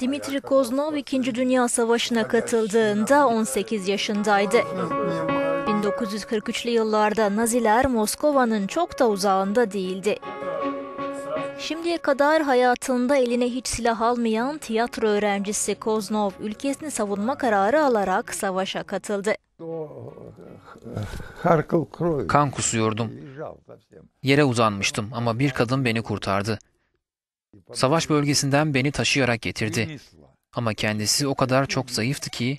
Dimitri Koznov 2. Dünya Savaşı'na katıldığında 18 yaşındaydı. 1943'lü yıllarda Naziler Moskova'nın çok da uzağında değildi. Şimdiye kadar hayatında eline hiç silah almayan tiyatro öğrencisi Koznov ülkesini savunma kararı alarak savaşa katıldı. Kan kusuyordum. Yere uzanmıştım ama bir kadın beni kurtardı. Savaş bölgesinden beni taşıyarak getirdi. Ama kendisi o kadar çok zayıftı ki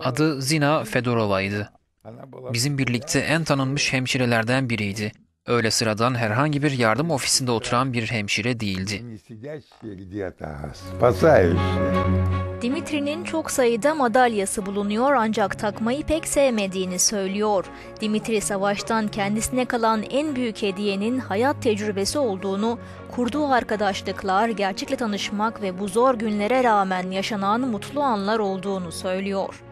adı Zina Fedorova'ydı. Bizim birlikte en tanınmış hemşirelerden biriydi. Öyle sıradan herhangi bir yardım ofisinde oturan bir hemşire değildi. Dimitri'nin çok sayıda madalyası bulunuyor ancak takmayı pek sevmediğini söylüyor. Dimitri savaştan kendisine kalan en büyük hediyenin hayat tecrübesi olduğunu, kurduğu arkadaşlıklar, gerçekle tanışmak ve bu zor günlere rağmen yaşanan mutlu anlar olduğunu söylüyor.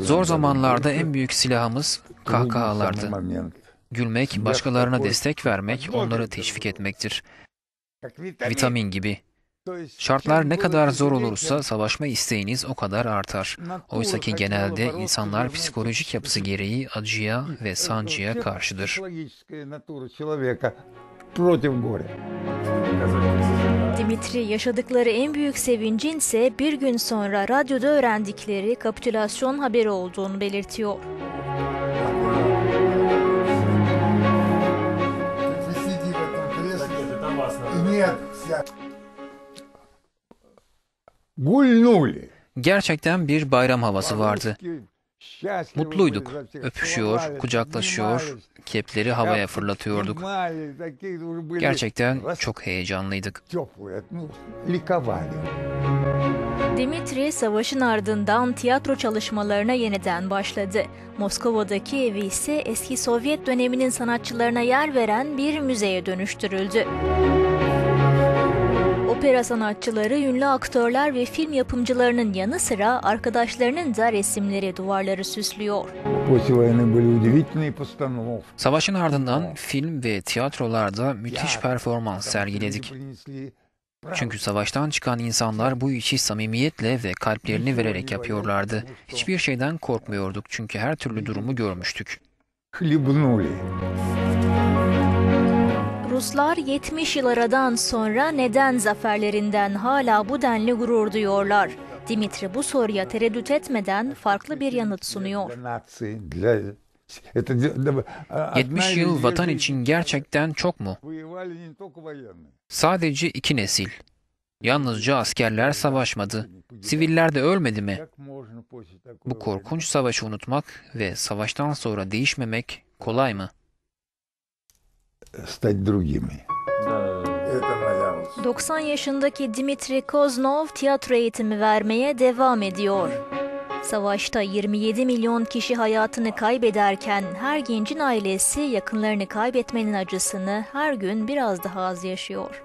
Zor zamanlarda en büyük silahımız Трудный kahkahalardı. самый момент. Gülmek, başkalarına destek vermek, onları teşvik etmektir. Как витамин. Vitamin gibi. То есть, Şartlar чем ne было kadar zor тяжелее, olursa savaşma isteğiniz o kadar artar. натура Oysa ki хотела genelde бороться insanlar за psikolojik yapısı gereği acıya ve sancıya karşıdır. Психологическая натура человека против горя. Dimitri yaşadıkları en büyük sevincin ise bir gün sonra radyoda öğrendikleri kapitülasyon haberi olduğunu belirtiyor. Gerçekten bir bayram havası vardı. Mutluyduk. Öpüşüyor, kucaklaşıyor, kepleri havaya fırlatıyorduk. Gerçekten çok heyecanlıydık. Dimitri savaşın ardından tiyatro çalışmalarına yeniden başladı. Moskova'daki evi ise eski Sovyet döneminin sanatçılarına yer veren bir müzeye dönüştürüldü. Opera sanatçıları, ünlü aktörler ve film yapımcılarının yanı sıra arkadaşlarının da resimleri duvarları süslüyor. После войны были удивительные постановки. Savaşın ardından film ve tiyatrolarda müthiş performans sergiledik. Принесли Çünkü savaştan çıkan insanlar bu işi samimiyetle ve kalplerini vererek yapıyorlardı. Hiçbir şeyden korkmuyorduk çünkü her türlü durumu görmüştük. хлебнули. Ruslar 70 yıl aradan sonra neden zaferlerinden hala bu denli gurur duyuyorlar? Dimitri bu soruya tereddüt etmeden farklı bir yanıt sunuyor. 70 yıl vatan için gerçekten çok mu? Sadece iki nesil. Yalnızca askerler savaşmadı. Siviller de ölmedi mi? Bu korkunç savaşı unutmak ve savaştan sonra değişmemek kolay mı? войны стать другими? это моя вот 90 yaşındaki Dimitri Koznov tiyatro eğitimi vermeye devam ediyor. Savaşta 27 milyon kişi hayatını kaybederken her gencin ailesi yakınlarını kaybetmenin acısını her gün biraz daha az yaşıyor.